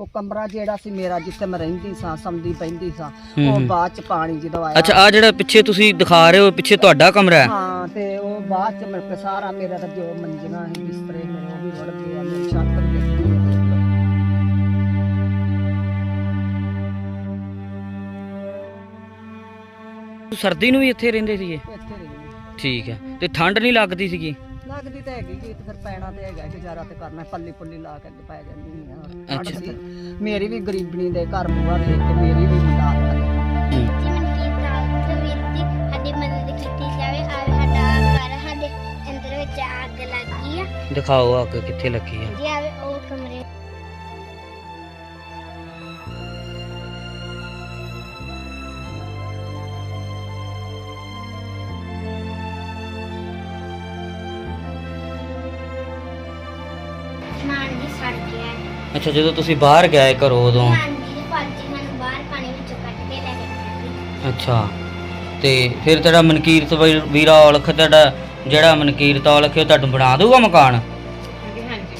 ਉਹ ਕਮਰਾ ਜਿਹੜਾ ਸੀ ਮੇਰਾ ਜਿੱਥੇ ਮੈਂ ਰਹਿੰਦੀ ਸਾਂ ਸਮਦੀ ਪੈਂਦੀ ਸਾਂ ਉਹ। ਬਾਅਦ ਚ ਪਾਣੀ ਜਦੋਂ ਆਇਆ ਅੱਛਾ ਆ ਜਿਹੜਾ ਪਿੱਛੇ ਤੁਸੀਂ ਦਿਖਾ ਰਹੇ ਹੋ ਪਿੱਛੇ ਤੁਹਾਡਾ ਕਮਰਾ ਹੈ? ਹਾਂ ਤੇ ਉਹ ਬਾਅਦ ਚ ਮੇਰੇ ਕੋਲ ਸਾਰਾ ਮੇਰਾ ਤਾਂ ਜੋ ਮੰਜੀਆਂ ਸੀ ਬਿਸਤਰੇ ਮੇਰੇ ਉਹ ਵੀ ਰੁੜ ਗਏ ਆ ਮੇਰੀ ਛੱਤ ਵੀ ਡਿੱਗ ਗਈ। ਸਰਦੀ ਨੂੰ ਵੀ ਇੱਥੇ ਰਹਿੰਦੇ ਸੀਗੇ? ਇੱਥੇ ਰਹੀ ਠੀਕ ਹੈ। ਤੇ ਠੰਡ ਨਹੀਂ ਲੱਗਦੀ ਸੀਗੀ? ਲੱਗਦੀ ਤਾਂ ਹੈਗੀ ਜੀ ਤੇ ਫਿਰ ਪੈਣਾ ਤੇ ਹੈਗਾ ਗੁਜ਼ਾਰਾ ਤੇ ਕਰਨਾ ਪੱਲੀ ਪੁੱਲੀ ਲਾ ਕੇ ਅੱਗੇ ਪੈ ਜਾਂਦੀ ਆ ਠੰਡ ਅੱਛਾ। ਮੇਰੀ ਵੀ ਗਰੀਬਣੀ ਦੇ ਘਰ ਬੂਆ ਵੇਖ ਕੇ ਮੇਰੀ ਵੀ ਮਦਦ ਕਰੇ ਹੂੰ। ਦਿਖਾਓ ਅੱਗ ਕਿੱਥੇ ਲੱਗੀ ਆ ਜੀ ਆਵੇ ਮਾਨ ਜੀ ਸੜ ਗਿਆ ਹੈ। ਅੱਛਾ ਜਦੋਂ ਤੁਸੀਂ ਬਾਹਰ ਗਏ ਘਰੋਂ ਉਦੋਂ? ਹਾਂਜੀ ਜੀ ਪਾਜੀ ਸਾਨੂੰ ਬਾਹਰ ਪਾਣੀ ਵਿੱਚੋਂ ਕੱਢ ਕੇ ਲੈ ਕੇ ਗਏ ਅੱਛਾ ਤੇ ਫਿਰ ਤੇਰਾ ਮਨਕੀਰਤ ਵੀ- ਵੀਰਾ ਔਲਖ ਤੁਹਾਡਾ ਜਿਹੜਾ ਮਨਕੀਰਤ ਔਲਖ ਹੈ ਉਹ ਤੁਹਾਨੂੰ ਬਣਾ ਦਊਗਾ ਮਕਾਨ? ਜੀ ਹਾਂਜੀ।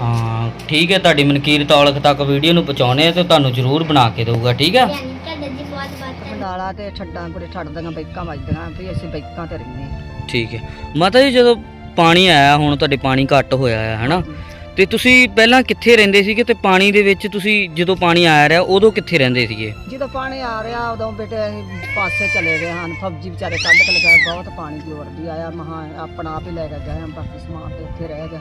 ਹਾਂ ਠੀਕ ਹੈ ਤੁਹਾਡੀ ਮਨਕੀਰਤ ਔਲਖ ਤੱਕ ਵੀਡੀਓ ਨੂੰ ਪਹੁੰਚਾਉਣੇ ਤੇ ਤੁਹਾਨੂੰ ਜ਼ਰੂਰ ਬਣਾ ਕੇ ਦਊਗਾ ਠੀਕ ਹੈ? ਜੀ ਹਾਂਜੀ ਤੁਹਾਡਾ ਜੀ ਬਹੁਤ ਬਹੁਤ ਧੰਨਵਾਦ। ਨਾਲਾ ਤੇ ਛੱਡਾਂ ਕੋਲੇ ਛੱਡਦੀਆਂ ਬੈਕਾਂ ਵੱਜਦੀਆਂ ਵੀ ਅਸੀਂ ਬੈਕਾਂ ਤੇ ਰਹਿੰਦੇ ਹਾਂ। ਠੀਕ ਹੈ। ਮਾਤਾ ਜੀ ਜਦੋਂ ਪਾਣੀ ਆਇਆ ਹੁਣ ਤੁਹਾਡੇ ਪਾਣੀ ਘੱਟ ਹੋਇਆ ਹੈ ਹਨਾ? ਤੇ ਤੁਸੀਂ ਪਹਿਲਾਂ ਕਿੱਥੇ ਰਹਿੰਦੇ ਸੀਗੇ ਤੇ ਪਾਣੀ ਦੇ ਵਿੱਚ ਤੁਸੀਂ ਜਦੋਂ ਪਾਣੀ ਆਇਆ ਰਿਹਾ ਉਦੋਂ ਕਿੱਥੇ ਰਹਿੰਦੇ ਸੀਗੇ? ਜਦੋਂ ਪਾਣੀ ਆ ਰਿਹਾ ਉਦੋਂ ਬੇਟੇ ਅਸੀਂ ਪਾਸੇ ਚਲੇ ਗਏ ਹਨ। ਫੌਜੀ ਵਿਚਾਰੇ ਕੱਢ ਕੇ ਲਗਾਏ ਬਹੁਤ ਪਾਣੀ ਦੀ ਵਰਦੀ ਆਇਆ। ਮਹਾ ਆਪਣਾ ਆਪ ਹੀ ਲੈ ਕੇ ਗਏ ਹਾਂ ਬਾਕੀ ਸਮਾਨ ਤੇ ਇੱਥੇ ਰਹਿ ਗਿਆ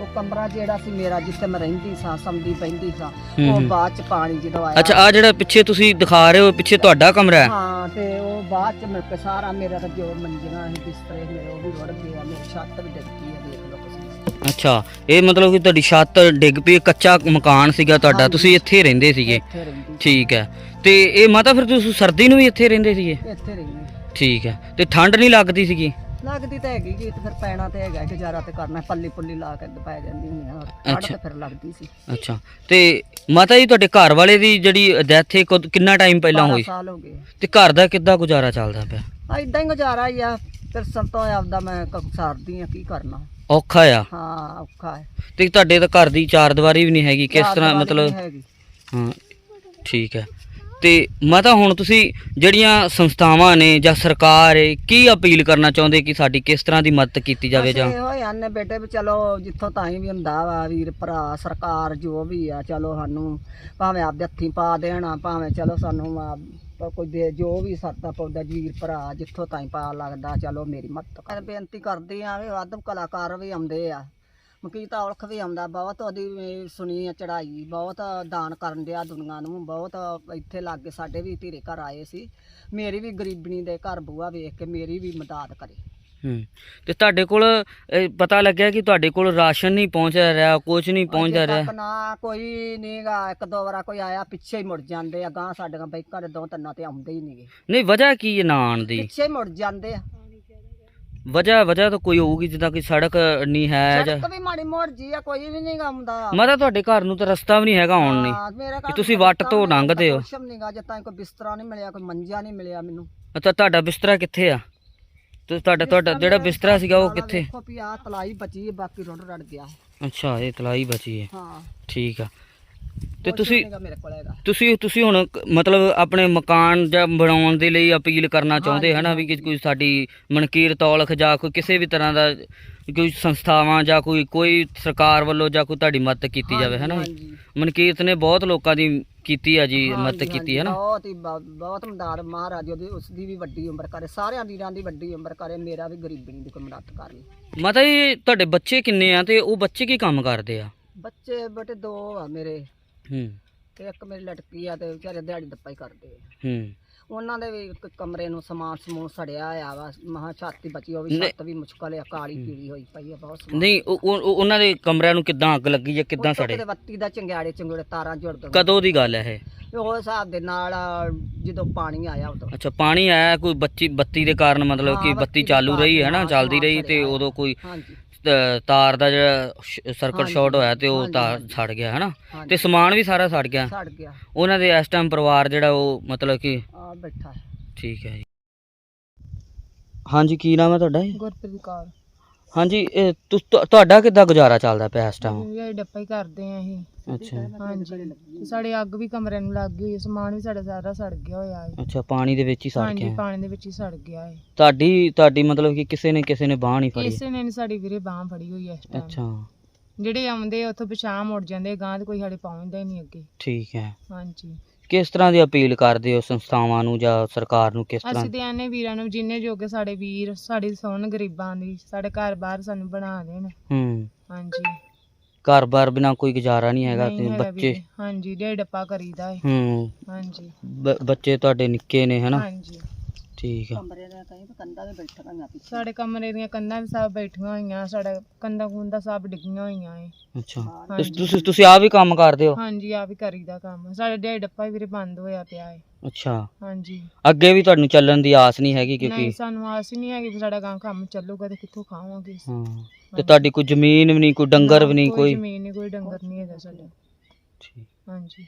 ਉਹ ਕਮਰਾ ਜਿਹੜਾ ਸੀ ਮੇਰਾ ਜਿੱਥੇ ਮੈਂ ਰਹਿੰਦੀ ਸਾਂ ਸਮਦੀ ਪੈਂਦੀ ਸਾਂ ਉਹ। ਬਾਅਦ ਚ ਪਾਣੀ ਜਦੋਂ ਆਇਆ ਅੱਛਾ ਆ ਜਿਹੜਾ ਪਿੱਛੇ ਤੁਸੀਂ ਦਿਖਾ ਰਹੇ ਹੋ ਪਿੱਛੇ ਤੁਹਾਡਾ ਕਮਰਾ ਹੈ? ਹਾਂ ਤੇ ਬਾਅਦ ਚ ਮੇਰੇ ਸਾਰਾ ਮੇਰਾ ਤਾਂ ਜੋ ਮੰਜੀਆਂ ਸੀ ਬਿਸਤਰੇ ਮੇਰੇ ਉਹ ਵੀ ਰੁੜ ਗਏ ਆ ਮੇਰੀ ਛੱਤ ਵੀ ਡਿੱਗ ਗਈ ਆ ਦੇਖ ਲਓ ਤੁਸੀਂ। ਅੱਛਾ ਇਹ ਮਤਲਬ ਕਿ ਤੁਹਾਡੀ ਛੱਤ ਡਿੱਗ ਪਈ ਕੱਚਾ ਮਕਾਨ ਸੀਗਾ ਤੁਹਾਡਾ। ਤੁਸੀਂ ਇੱਥੇ ਰਹਿੰਦੇ ਸੀਗੇ? ਇੱਥੇ ਰਹਿੰਦੀ ਠੀਕ ਹੈ। ਤੇ ਇਹ ਮਾਤਾ ਫਿਰ ਤੁਸੀਂ ਸਰਦੀ ਨੂੰ ਵੀ ਇੱਥੇ ਰਹਿੰਦੇ ਸੀਗੇ? ਇੱਥੇ ਰਹਿੰਦੀ। ਠੀਕ ਹੈ। ਤੇ ਠੰਡ ਨਹੀਂ ਲੱਗਦੀ ਸੀਗੀ? ਲੱਗਦੀ ਤਾਂ ਹੈਗੀ ਜੀ ਤੇ ਫਿਰ ਪੈਣਾ ਤੇ ਹੈਗਾ ਗੁਜ਼ਾਰਾ ਤੇ ਕਰਨਾ ਪੱਲੀ ਪੁੱਲੀ ਲਾ ਕੇ ਪੈ ਜਾਂਦੀ ਹੁੰਦੀ ਆ ਅੱਛਾ। ਤੇ ਫਿਰ ਲੱਗਦੀ ਸੀ। ਅੱਛਾ। ਤੇ ਮਾਤਾ ਜੀ ਤੁਹਾਡੇ ਘਰ ਵਾਲੇ ਦੀ ਜਿਹੜੀ ਡੈਥ ਹੈ ਕਦ- ਕਿੰਨਾ ਟਾਈਮ ਪਹਿਲਾਂ 12 ਹੋਈ? ਸਾਲ ਹੋ ਗਏ। ਤੇ ਘਰ ਦਾ ਕਿੱਦਾਂ ਗੁਜ਼ਾਰਾ ਚੱਲਦਾ ਪਿਆ? ਆ ਇਦਾਂ ਹੀ ਗੁਜ਼ਾਰਾ ਹੀ ਆ ਫਿਰ ਸੰਤੋਂ ਆਪਦਾ ਮੈਂ ਕ- ਸਾਰਦੀ ਆ ਕੀ ਕਰਨਾ। ਔਖਾ ਆ? ਹਾਂ ਔਖਾ ਹੈ। ਤੇ ਤੁਹਾਡੇ ਤਾਂ ਘਰ ਦੀ ਚਾਰ ਦੀਵਾਰੀ ਵੀ ਨਹੀਂ ਹੈਗੀ ਕਿਸ ਤਰ੍ਹਾਂ ਮਤਲਬ? ਨਹੀਂ ਹੈਗੀ। ਹਾਂ ਠੀਕ ਹੈ। ਤੇ ਮਾਤਾ ਹੁਣ ਤੁਸੀਂ ਜਿਹੜੀਆਂ ਸੰਸਥਾਵਾਂ ਨੇ ਜਾਂ ਸਰਕਾਰ ਹੈ ਕੀ ਅਪੀਲ ਕਰਨਾ ਚਾਹੁੰਦੇ ਕਿ ਸਾਡੀ ਕਿਸ ਤਰ੍ਹਾਂ ਦੀ ਮਦਦ ਕੀਤੀ ਜਾਵੇ ਜਾਂ? ਇਹੋ ਹੀ ਬੇਟੇ ਵੀ ਚਲੋ ਜਿੱਥੋਂ ਤਾਈਂ ਵੀ ਹੁੰਦਾ ਵਾ ਵੀਰ ਭਰਾ ਸਰਕਾਰ ਜੋ ਵੀ ਆ ਚਲੋ ਸਾਨੂੰ ਭਾਵੇਂ ਆਪਦੇ ਹੱਥੀਂ ਪਾ ਦੇਣਾ ਭਾਵੇਂ ਚਲੋ ਸਾਨੂੰ ਆ- ਕੋਈ ਦੇ ਜੋ ਵੀ ਸਰਦਾ ਪੌਦਾ ਵੀਰ ਭਰਾ ਜਿੱਥੋਂ ਤਾਈਂ ਪਾ ਲੱਗਦਾ ਚਲੋ ਮੇਰੀ ਮਦਦ ਕਰ ਬੇਨਤੀ ਕਰਦੀ ਆ ਵੀ ਵੱਧ ਕਲਾਕਾਰ ਵੀ ਆਉਂਦੇ ਆ। ਮਕੀਤਾ ਔਲਖ ਵੀ ਆਉਂਦਾ ਬਹੁਤ ਉਹਦੀ ਸੁਣੀ ਆ ਚੜਾਈ ਬਹੁਤ ਦਾਨ ਕਰਨ ਡਿਆ ਦੁਨੀਆ ਨੂੰ ਬਹੁਤ ਇੱਥੇ ਲਾਗੇ ਸਾਡੇ ਵੀ ਧੀਰੇ ਘਰ ਆਏ ਸੀ। ਮੇਰੀ ਵੀ ਗਰੀਬਣੀ ਦੇ ਘਰ ਬੂਆ ਵੇਖ ਕੇ ਮੇਰੀ ਵੀ ਮਦਦ ਕਰੇ। ਹੂੰ ਤੇ ਤੁਹਾਡੇ ਕੋਲ ਇਹ ਪਤਾ ਲੱਗਿਆ ਕਿ ਤੁਹਾਡੇ ਕੋਲ ਰਾਸ਼ਨ ਨਹੀਂ ਪਹੁੰਚ ਰਿਹਾ ਕੁਝ ਨਹੀਂ ਪਹੁੰਚਦਾ ਅਜੇ ਰਿਹਾ? ਨਾ ਕੋਈ ਨਹੀਂਗਾ ਇੱਕ ਦੋ ਵਾਰਾ ਕੋਈ ਆਇਆ ਪਿੱਛੇ ਹੀ ਮੁੜ ਜਾਂਦੇ ਆ ਗਾਂ ਸਾਡੀਆਂ ਬਾਈਕਾਂ ਦੇ ਦੋ ਤਿੰਨਾਂ ਤੇ ਆਉਂਦੇ ਹੀ ਨਹੀਂਗੇ। ਨਹੀਂ ਵਜ੍ਹਾ ਕੀ ਹੈ ਨਾ ਆਉਣ ਦੀ? ਪਿੱਛੇ ਹੀ ਮੁੜ ਜਾਂਦੇ ਆ। ਵਜ੍ਹਾ ਵਜ੍ਹਾ ਤਾਂ ਕੋਈ ਹੋਊਗੀ ਜਿੱਦਾਂ ਕਿ ਸੜਕ ਨਹੀਂ ਹੈ ਜਾਂ ਸੜਕ ਵੀ ਮਾੜੀ ਮੋੜ ਜੀ ਆ ਕੋਈ ਵੀ ਨਹੀਂਗਾ ਆਉਂਦਾ ਮਾਤਾ ਤੁਹਾਡੇ ਘਰ ਨੂੰ ਤਾਂ ਰਸਤਾ ਵੀ ਨਹੀਂ ਹੈਗਾ ਆਉਣ ਲਈ। ਘਰ ਤੁਸੀਂ ਵੱਟ ਤੋਂ ਨਹੀਂ, ਲੰਘਦੇ ਹੋ। ਕੁਛ ਵੀ ਨਹੀਂਗਾ ਜੇ ਤਾਂ ਕੋਈ ਬਿਸਤਰਾ ਨਹੀਂ ਮਿਲਿਆ ਕੋਈ ਮੰਜਾ ਨਹੀਂ ਮਿਲਿਆ ਮੈਨੂੰ। ਅੱਛਾ ਤੁਹਾਡਾ ਬਿਸਤਰਾ ਕਿੱਥੇ ਆ? ਤੇ ਤੁਹਾਡਾ ਤੁਹਾਡਾ ਜਿਹੜਾ ਬਿਸਤਰਾ ਸੀਗਾ ਉਹ ਕਿੱਥੇ? ਵੀ ਆ ਤਲਾਈ ਬਚੀ ਹੈ ਬਾਕੀ ਰੁੜ ਰੜ ਗਿਆ। ਅੱਛਾ ਇਹ ਤਲਾਈ ਬਚੀ ਹੈ। ਹਾਂ। ਠੀਕ ਆ। ਤੇ ਤੁਸੀਂ ਨਹੀਂਗਾ ਮੇਰੇ ਕੋਲ ਹੈਗਾ। ਤੁਸੀਂ ਤੁਸੀਂ ਹੁਣ ਮਤਲਬ ਆਪਣੇ ਮਕਾਨ ਜਾਂ ਬਣਾਉਣ ਦੇ ਲਈ ਅਪੀਲ ਕਰਨਾ ਚਾਹੁੰਦੇ ਹਨਾ ਵੀ ਕਿ ਕੋਈ ਸਾਡੀ ਮਨਕੀਰ ਤੌਲਖ ਜਾਂ ਕੋਈ ਕਿਸੇ ਵੀ ਤਰ੍ਹਾਂ ਦਾ ਕੋਈ ਸੰਸਥਾਵਾਂ ਜਾਂ ਕੋਈ ਕੋਈ ਸਰਕਾਰ ਵੱਲੋਂ ਜਾਂ ਕੋਈ ਤੁਹਾਡੀ ਮਦਦ ਕੀਤੀ ਜਾਵੇ ਹਨਾ? ਮਨਕੀਰਤ ਨੇ ਬਹੁਤ ਲੋਕਾਂ ਦੀ ਕੀਤੀ ਆ ਜੀ ਮਦਦ ਕੀਤੀ ਹੈ ਨਾ ਬਹੁਤ ਹੀ ਬਹੁਤ ਮਦਦ ਮਹਾਰਾਜ ਉਹਦੀ ਉਸ ਦੀ ਵੀ ਵੱਡੀ ਉਮਰ ਕਰੇ ਸਾਰਿਆਂ ਵੀਰਾਂ ਦੀ ਵੱਡੀ ਉਮਰ ਕਰੇ ਮੇਰਾ ਵੀ ਗਰੀਬੀ ਦੀ ਕੋਈ ਮਦਦ ਕਰੇ ਮਾਤਾ ਜੀ ਤੁਹਾਡੇ ਬੱਚੇ ਕਿੰਨੇ ਆ ਤੇ ਉਹ ਬੱਚੇ ਕੀ ਕੰਮ ਕਰਦੇ ਆ? ਬੱਚੇ ਬੇਟੇ ਦੋ ਆ ਮੇਰੇ। ਹੂੰ। ਤੇ ਇੱਕ ਮੇਰੀ ਲੜਕੀ ਆ ਤੇ ਵਿਚਾਰੇ ਦਿਹਾੜੀ ਦੱਪਾ ਹੀ ਕਰਦੇ ਆ। ਹੂੰ। ਉਹਨਾਂ ਦੇ ਵੀ ਕਮਰੇ ਨੂੰ ਸਮਾਨ ਸਮੂਨ ਸੜਿਆ ਆ ਵਾ ਮਹਾ ਛਾਤੀ ਬਚੀ ਉਹ ਵੀ ਨਹੀਂ। ਛੱਤ ਵੀ ਮੁਸ਼ਕਲ ਆ ਕਾਲੀ ਪੀਲੀ ਹੋਈ ਪਈ ਆ ਬਹੁਤ ਸਮਾਨ। ਨਹੀਂ ਉਹ- ਉਹ- ਉਹ- ਉਹਨਾਂ ਦੇ ਕਮਰਿਆਂ ਨੂੰ ਕਿੱਦਾਂ ਅੱਗ ਲੱਗੀ ਜਾਂ ਕਿੱਦਾਂ ਉੱਤੋਂ ਸੜੇ? ਕਿਤੇ ਬੱਤੀ ਦਾ ਚੰਗਿਆੜੇ ਚੰਗੜੇ ਤਾਰਾਂ ਜੁੜ ਗਈਆਂ। ਕਦੋਂ ਦੀ ਗੱਲ ਹੈ ਇਹ? ਉਹ ਹਿਸਾਬ ਦੇ ਨਾਲ ਜਦੋਂ ਪਾਣੀ ਆਇਆ ਉਦੋਂ। ਅੱਛਾ ਪਾਣੀ ਆਇਆ ਕੋਈ ਬੱਚੀ ਬੱਤੀ ਦੇ ਕਾਰਨ ਮਤਲਬ ਕਿ ਹਾਂ, ਬੱਤੀ ਬੱਤੀ ਦੇ ਚਾਲੂ ਰਹੀ ਹੈ ਨਾ ਚੱਲਦੀ ਰਹੀ ਤੇ ਸੜਿਆ ਉਦੋਂ ਕੋਈ ਹਾਂਜੀ। ਤਾਰ ਦਾ ਜਿਹੜਾ ਸਰਕਟ ਸ਼ਾਰਟ ਹੋਇਆ ਤੇ ਉਹ ਤਾਰ। ਸੜ ਗਿਆ ਹਨਾ? ਤੇ ਸਮਾਨ ਵੀ ਸਾਰਾ ਸੜ ਗਿਆ? ਸੜ ਗਿਆ। ਉਹਨਾਂ ਦੇ ਇਸ ਟਾਈਮ ਪਰਿਵਾਰ ਜਿਹੜਾ ਉਹ ਮਤਲਬ ਕਿ ਆ ਬੈਠਾ ਠੀਕ ਹੈ ਜੀ। ਹਾਂਜੀ ਕੀ ਨਾਮ ਹੈ ਤੁਹਾਡਾ? ਗੁਰਪ੍ਰੀਤ ਕੌਰ। ਹਾਂਜੀ ਇਹ ਤੁਸ- ਤੁਹਾਡਾ ਕਿੱਦਾਂ ਗੁਜ਼ਾਰਾ ਚੱਲਦਾ ਪਿਆ ਇਸ ਟਾਈਮ ਇਹ ਡੱਪਾ ਹੀ ਕਰਦੇ ਆ ਅਸੀਂ। ਅੱਛਾ। ਹਾਂਜੀ ਤੇ ਸਾਡੇ ਅੱਗ ਵੀ ਕਮਰੇ ਨੂੰ ਲੱਗ ਗਈ ਹੋਈ ਹੈ ਸਮਾਨ ਵੀ ਸਾਡਾ ਸਾਰਾ ਸੜ ਗਿਆ ਹੋਇਆ ਹੈ ਅੱਛਾ ਪਾਣੀ ਦੇ ਵਿੱਚ ਹੀ ਸੜ ਹਾਂਜੀ ਗਿਆ। ਪਾਣੀ ਦੇ ਵਿੱਚ ਹੀ ਸੜ ਗਿਆ ਹੈ ਤੁਹਾਡੀ ਤੁਹਾਡੀ ਮਤਲਬ ਕਿ ਕਿਸੇ ਨੇ ਕਿਸੇ ਨੇ ਬਾਹ ਨਹੀਂ ਫੜੀ? ਕਿਸੇ ਨੇ ਨੀ ਸਾਡੀ ਵੀਰੇ ਬਾਹ ਫੜੀ ਹੋਈ ਹੈ ਇਸ ਟਾਈਮ ਅੱਛਾ। ਜਿਹੜੇ ਆਉਂਦੇ ਉੱਥੋਂ ਪਿਛਾਂ ਮੁੜ ਜਾਂਦੇ ਗਾਂ ਤੇ ਕੋਈ ਸਾਡੇ ਪਹੁੰਚਦਾ ਹੀ ਨਹੀਂ ਅੱਗੇ। ਠੀਕ ਹੈ। ਹਾਂਜੀ। ਕਿਸ ਤਰ੍ਹਾਂ ਦੀ ਅਪੀਲ ਕਰਦੇ ਹੋ ਸੰਸਥਾਵਾਂ ਨੂੰ ਜਾਂ ਸਰਕਾਰ ਨੂੰ ਕਿਸ ਤਰ੍ਹਾਂ? ਅਸੀਂ ਤੇ ਆਨੇ ਵੀਰਾਂ ਨੂੰ ਜਿੰਨੇ ਜੋਗੇ ਸਾਡੇ ਵੀਰ ਸਾਡੀ ਸੁਣ ਗਰੀਬਾਂ ਦੀ ਸਾਡੇ ਘਰ ਬਾਹਰ ਸਾਨੂੰ ਬਣਾ ਦੇਣ। ਹੂੰ। ਹਾਂਜੀ। ਘਰ-ਬਾਰ ਬਿਨਾ ਕੋਈ ਗੁਜ਼ਾਰਾ ਨਹੀਂ ਹੈਗਾ ਨਹੀਂ ਤੇ ਹੈਗਾ ਬੱਚੇ ਵੀਰੇ। ਹਾਂਜੀ ਡੇ ਡੱਪਾ ਕਰੀਦਾ ਹੈ ਹੂੰ। ਹਾਂਜੀ। ਬ- ਬੱਚੇ ਤੁਹਾਡੇ ਨਿੱਕੇ ਨੇ ਹਨਾ? ਹਾਂਜੀ। ਠੀਕ ਹੈ ਕਮਰੇ ਦੇ ਕਹੀਂ ਕੰਦਾ ਵੀ ਬੈਠਾ ਮੈਂ ਪਿੱਛੇ। ਸਾਡੇ ਕਮਰੇ ਦੀਆਂ ਕੰਧਾਂ ਵੀ ਸਭ ਬੈਠੀਆਂ ਹੋਈਆਂ ਸਾਡਾ ਕੰਧਾਂ ਕੁੰਦਾ ਸਭ ਡਿੱਗੀਆਂ ਹੋਈਆਂ ਏ ਅੱਛਾ। ਹਾਂਜੀ। ਤੁਸੀਂ ਤੁਸੀਂ ਤੁਸੀਂ ਆਪ ਵੀ ਕੰਮ ਕਰਦੇ ਹੋ? ਹਾਂਜੀ ਆ ਵੀ ਕਰੀਦਾ ਕੰਮ। ਸਾਡਾ ਡੇ ਡੱਪਾ ਵੀਰੇ ਬੰਦ ਹੋਇਆ ਪਿਆ ਏ। ਅੱਛਾ। ਹਾਂਜੀ। ਅੱਗੇ ਵੀ ਤੁਹਾਨੂੰ ਚੱਲਣ ਦੀ ਆਸ ਨਹੀਂ ਹੈਗੀ ਕਿਉਂਕਿ ਨਹੀਂ ਸਾਨੂੰ ਆਸ ਹੀ ਨਹੀਂ ਹੈਗੀ ਵੀ ਸਾਡਾ ਗਾਂ ਕੰਮ ਚੱਲੂਗਾ ਤੇ ਕਿੱਥੋਂ ਖਾਵਾਂਗੇ ਹਾਂ। ਤੇ ਤੁਹਾਡੀ ਕੋਈ ਜ਼ਮੀਨ ਵੀ ਨਹੀਂ ਕੋਈ ਡੰਗਰ ਵੀ ਨਹੀਂ ਕੋਈ ਕੋਈ ਜ਼ਮੀਨ ਨਹੀਂ ਕੋਈ ਡੰਗਰ ਨਹੀਂ ਹੈਗਾ ਸਾਡਾ। ਠੀਕ। ਹਾਂਜੀ।